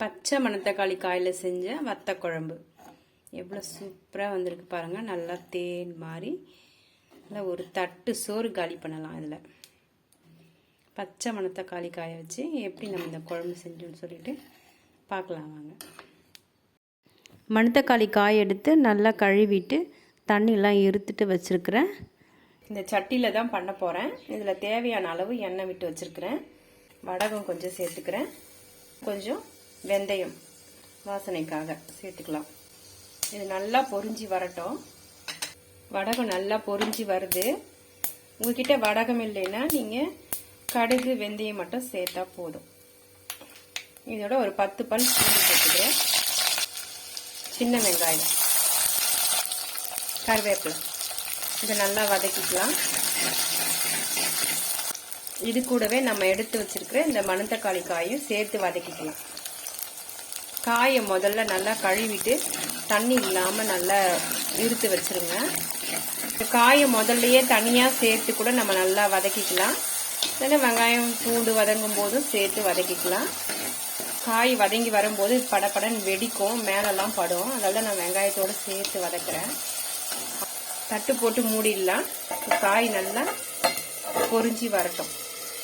பச்சை மணத்தக்காளி காயில் செஞ்ச வத்த குழம்பு எவ்வளோ சூப்பராக வந்திருக்கு பாருங்கள் நல்லா தேன் மாதிரி நல்லா ஒரு தட்டு சோறு காலி பண்ணலாம் இதில். பச்சை மணத்தக்காளி காய வச்சு எப்படி நம்ம இந்த குழம்பு செஞ்சோம்னு சொல்லிட்டு பார்க்கலாம் வாங்க. மணத்தக்காளி காய் எடுத்து நல்லா கழுவிட்டு தண்ணியெலாம் இருத்துட்டு வச்சுருக்கிறேன். இந்த சட்டியில் தான் பண்ண போகிறேன் இதில் தேவையான அளவு எண்ணெய் விட்டு வச்சுருக்கிறேன். வடகம் கொஞ்சம் சேர்த்துக்கிறேன். கொஞ்சம் வெந்தயம் வாசனைக்காக சேர்த்துக்கலாம். இது நல்லா பொரிஞ்சு வரட்டும். வடகம் நல்லா பொரிஞ்சு வருது. உங்ககிட்ட வடகம் இல்லைன்னா நீங்கள் கடுகு வெந்தயம் மட்டும் சேர்த்தா போதும். இதோட ஒரு பத்து பல் பூண்டு போட்டுக்கிறேன் சின்ன வெங்காயம். கருவேப்பிலை. இதை நல்லா வதக்கிக்கலாம். இது கூடவே நம்ம எடுத்து வச்சிருக்கிற இந்த மணத்தக்காளி காயும் சேர்த்து வதக்கிக்கலாம். காயை முதல்ல நல்லா கழுவிட்டு தண்ணி இல்லாமல் நல்லா இருத்து வச்சுருங்க. காயை முதல்லையே தனியாக சேர்த்து கூட நம்ம நல்லா வதக்கிக்கலாம். இல்லைன்னா வெங்காயம் பூண்டு வதங்கும் போதும் சேர்த்து வதக்கிக்கலாம். காய் வதங்கி வரும்போது படப்படன்னு வெடிக்கும் மேலெல்லாம் படும். அதெல்லாம் நான் வெங்காயத்தோடு சேர்த்து வதக்கிறேன். தட்டு போட்டு மூடிடலாம். காய் நல்லா பொறிஞ்சி வரட்டும்.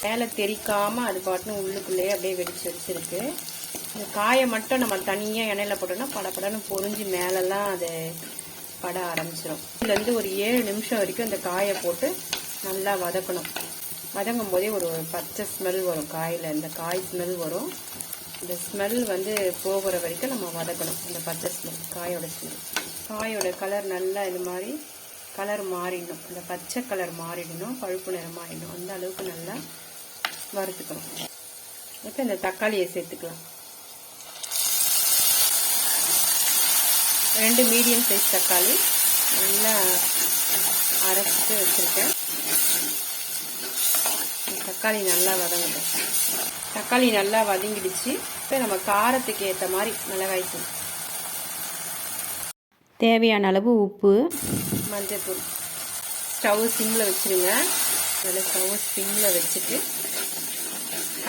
மேலே தெரிக்காமல் அது பாட்டுன்னு உள்ளுக்குள்ளேயே அப்படியே வெடிச்சு வச்சுருக்கு இந்த காயை மட்டும் நம்ம தனியாக எண்ணெயில் போட்டோம்னா படப்படன்னு பொறிஞ்சு மேலெல்லாம் அது பட ஆரம்பிச்சிடும் இதுலேருந்து ஒரு ஏழு நிமிஷம் வரைக்கும் இந்த காயை போட்டு நல்லா வதக்கணும். வதங்கும் போதே ஒரு பச்சை ஸ்மெல் வரும் காயில். இந்த காய் ஸ்மெல் வரும். இந்த ஸ்மெல் வந்து போகிற வரைக்கும் நம்ம வதக்கணும். இந்த பச்சை ஸ்மெல் காயோட ஸ்மெல் காயோட கலர் நல்லா இது மாதிரி கலர் மாறிடணும். இந்த பச்சை கலர் மாறிடணும். பழுப்பு நிறம் மாறிடணும். அந்த அளவுக்கு நல்லா வறுத்துக்கணும். இப்போ இந்த தக்காளியை சேர்த்துக்கலாம். ரெண்டு மீடியம் சைஸ் தக்காளி நல்லா அரைச்சிட்டு வச்சுருக்கேன். தக்காளி நல்லா வதங்கட்டும். தக்காளி நல்லா வதங்கிடுச்சு. இப்போ நம்ம காரத்துக்கு ஏற்ற மாதிரி மிளகாய் தூள். தேவையான அளவு உப்பு மஞ்சத்தூள். ஸ்டவ் சிம்மில் வச்சுருங்க. அதில் ஸ்டவ் சிம்மில் வச்சுட்டு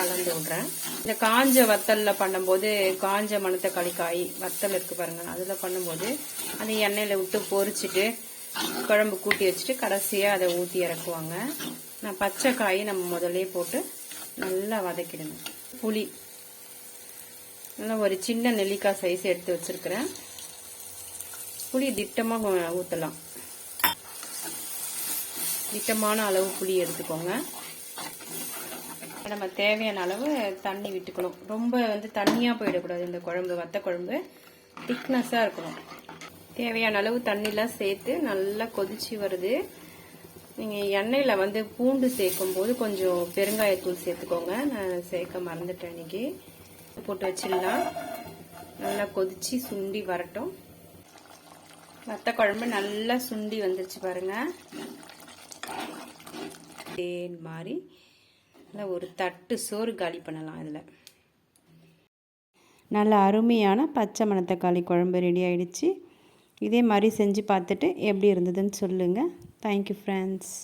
கலந்து விட்றேன் இந்த காஞ்ச வத்தலில் பண்ணும்போது காஞ்ச மணத்தக்காளி காய் வத்தல் இருக்குது பாருங்கள் அதில் பண்ணும்போது அந்த எண்ணெயில் விட்டு பொரிச்சிட்டு குழம்பு கூட்டி வச்சுட்டு கடைசியாக அதை ஊற்றி இறக்குவாங்க. நான் பச்சை காய் நம்ம முதல்ல போட்டு நல்லா வதக்கிடுங்க. புளி. நல்லா ஒரு சின்ன நெல்லிக்காய் சைஸ் எடுத்து வச்சுருக்கிறேன். புளி திட்டமாக ஊற்றலாம் திட்டமான அளவு புளி எடுத்துக்கோங்க. நம்ம தேவையான அளவு தண்ணி விட்டுக்கணும். ரொம்ப வந்து தண்ணியாக போயிடக்கூடாது இந்த குழம்பு வத்த குழம்பு. திக்னஸாக இருக்கணும். தேவையான அளவு தண்ணிலாம் சேர்த்து நல்லா கொதிச்சு வருது. நீங்கள் எண்ணெயில் வந்து பூண்டு சேர்க்கும் போது கொஞ்சம் பெருங்காயத்தூள் சேர்த்துக்கோங்க. நான் சேர்க்க மறந்துட்டேன் இன்னைக்கு. போட்டு வச்சிடலாம். நல்லா கொதிச்சு சுண்டி வரட்டும். வத்த குழம்பு நல்லா சுண்டி வந்துருச்சு பாருங்கள் தேன் மாதிரி நல்லா ஒரு தட்டு சோறு காலி பண்ணலாம் இதில். நல்ல அருமையான பச்சை மணத்தக்காளி குழம்பு ரெடி ஆகிடுச்சு இதே மாதிரி செஞ்சு பார்த்துட்டு எப்படி இருந்ததுன்னு சொல்லுங்கள் தேங்க்யூ ஃப்ரெண்ட்ஸ்